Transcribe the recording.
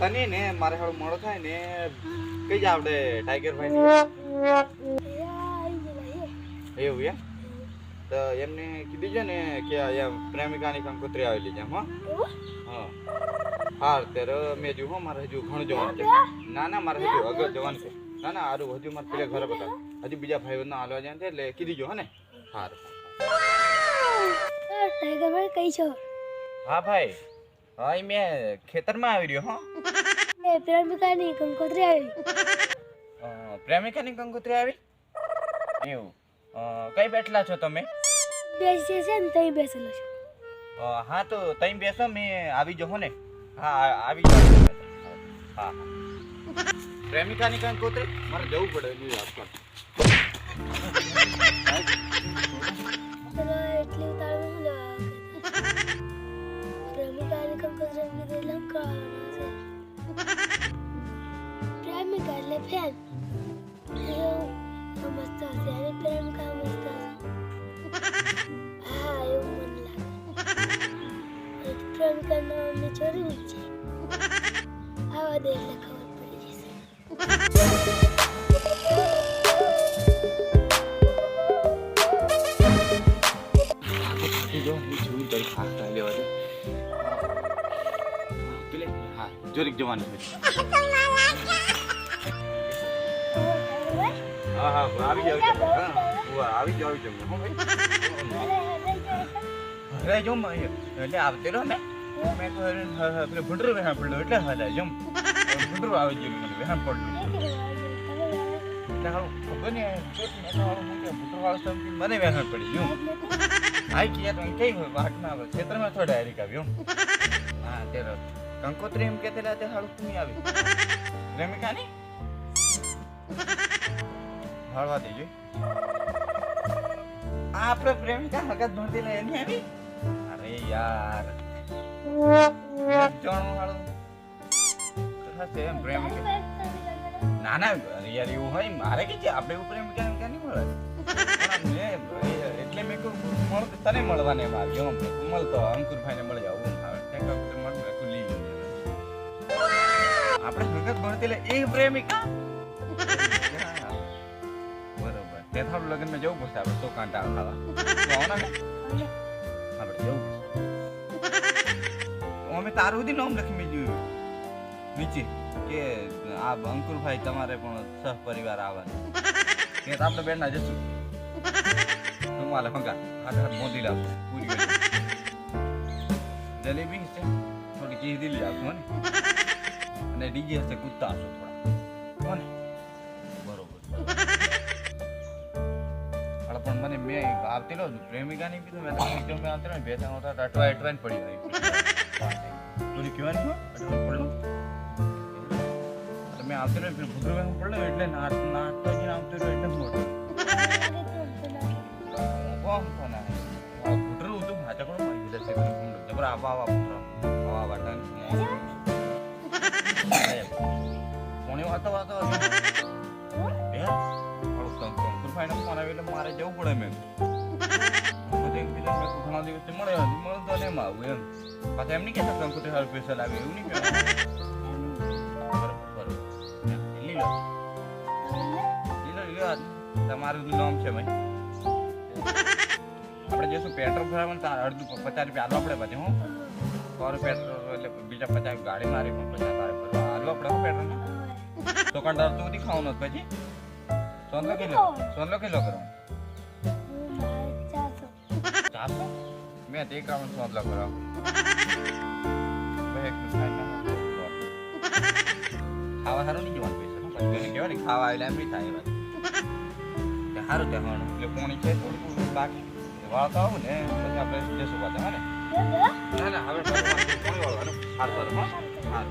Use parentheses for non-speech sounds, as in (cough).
તને ને મારે હાડું મોડો થાય ને કઈ જા આપણે ટાઈગર ભાઈ એવું એમ? તો એમને કીધી છે ને કે એમ પ્રેમિકાની કંકોત્રી આવેલી છે હો? હા. હા ત્યારે મેં જો હો મારે હજુ ઘણું જવાનું છે. ના ના મારે હજુ આગળ જવાનું છે. ના ના હારું હજુ મારે પેલા ઘરે બતાવ હજુ બીજા ભાઈ બંધ હાલવા જાય એટલે કીધી જો હો ને? હારું. ટાઈગર ભાઈ કઈ છો? હા ભાઈ. હા એ મેં ખેતરમાં આવી રહ્યો હો. મે પ્રેમિકાની કંકોત્રી આવી. પ્રેમિકાની કંકોત્રી આવી? એવું. કઈ બેઠલા છો તમે? બેસી છે ને તઈ બેસેલો છું. હા તો તઈ બેસો મેં આવી જાઓ ને. હા આવી જાઓ હા પ્રેમિકાની કંકોત્રી? મારે જવું પડે એની વાત પર એટલી તો લંકાવાનો છે પ્રેમિકા એટલે ફેન એવું સમજતો હશે અને પ્રેમિકા સમજતો હશે હા એવું મને લાગે પ્રેમિકા નામની ચોરી જ છે આવા દે એટલે ખબર પડી જશે જોરીક જવાનું છે. હા હા આવી જાવ છે. આવી જાવ આવી જાવ. હો, ભાઈ. અરે એટલે આવતે રહો ને મેં હા પેલું એટલે હાલે જમ ભૂંડરું આવી મને વેહાણ તો સમજી મને વેહાણ પડી ગયું આઈ ગયા તો કઈ હોય વાટમાં આવે ક્ષેત્રમાં થોડા હેરિક આવ્યું હા તેરો કંકોત્રી એમ કહેતી તે હારું કુમી આવી. પ્રેમિકાની હળવા દેજો. આ આપણે પ્રેમિકા હગત ભણતી ને એની આવી? અરે યાર. જાણું હાળું હશે એમ પ્રેમિકા. ના ના અરે યાર એવું હોય, મારે કે આપણે એવું પ્રેમિકા એમ ક્યાં નહીં મળે એટલે મેં કહ્યું તને મળવાને એમ આવ્યો મળતો, અંકુરભાઈને મળી જાવ આમ આવે. હગત ભણતી એ પ્રેમિકા. (laughs) બરોબર. તે થાળું લગ્નમાં જવું પડશે આપણે તો કાંટા અમે. તારું સુધી નામ લખી મેલ્યું નીચે કે આ અંકુરભાઈ તમારે પણ સહપરિવાર આવવાનું. કે આપણે બેન ના જશું. તું માલે હંગા હાથ હાથ મોદી લાવ. પૂરી જલેબી છે. થોડી ચીજ દિલી આપશું ને. અને ડીજે હશે, કૂદતા હશો થોડા. કોને? બરોબર. પણ મને મેં આવતી લો પ્રેમિકાની કીધું, મેં તો મેં આવતી ને ત્રણ વખત અટવા અટવાઈને પડી રહી તું કહેવાનું શું અટવાઈને પડલું તો મેં આવતી રહ્યો પેલું ભૂગર વેમ પડલો એટલે નાટ નાટતો જઈને આવતો રહ્યો, એટલે મોટો કોમ તો ના આ ભૂટરું હતું છે જબર આવા આવા ભૂટરા. આવા વાટા ને કોણે વાતો વાતો હે? થોડુંક કંક કંકુરભાઈને ફોન એટલે મારે જવું પડે મેં ઘણા દિવસથી મળે મળતો ને એમ આવું એમ? પાછા એમ નહીં કહેતા કંકુતરી હારું સ્પેશિયલ આવે, એવું નહીં બરોબર લીલો લીલો લીલો તમારું નામ છે ભાઈ. આપણે જઈશું પેટ્રોલ ભરાવાનું ને અડધું પચાસ રૂપિયા હાલવા પડે પછી, હું. સો રૂપિયા એટલે બીજા પચાસ ગાડી મારી પણ પચાસ, તારે ભરવા હાલવા પડે પેટ્રોલ તો બધી ખાવાનું જ પછી સોનલો કિલો. સોનલો કિલો કરો. ચારસો? મેં તે કામ સોનલો કરો. ખાવા સારું નહીં જવાનું પૈસા. કહેવાય ને ખાવા આવેલા એમ નહીં થાય વાત સારું કહેવાનું એટલે પોણી છે થોડું બાકી. વાળતા આવું ને પછી આપણે જશું પાછા હા ને? ના ના હવે સારું સારું હા? હા.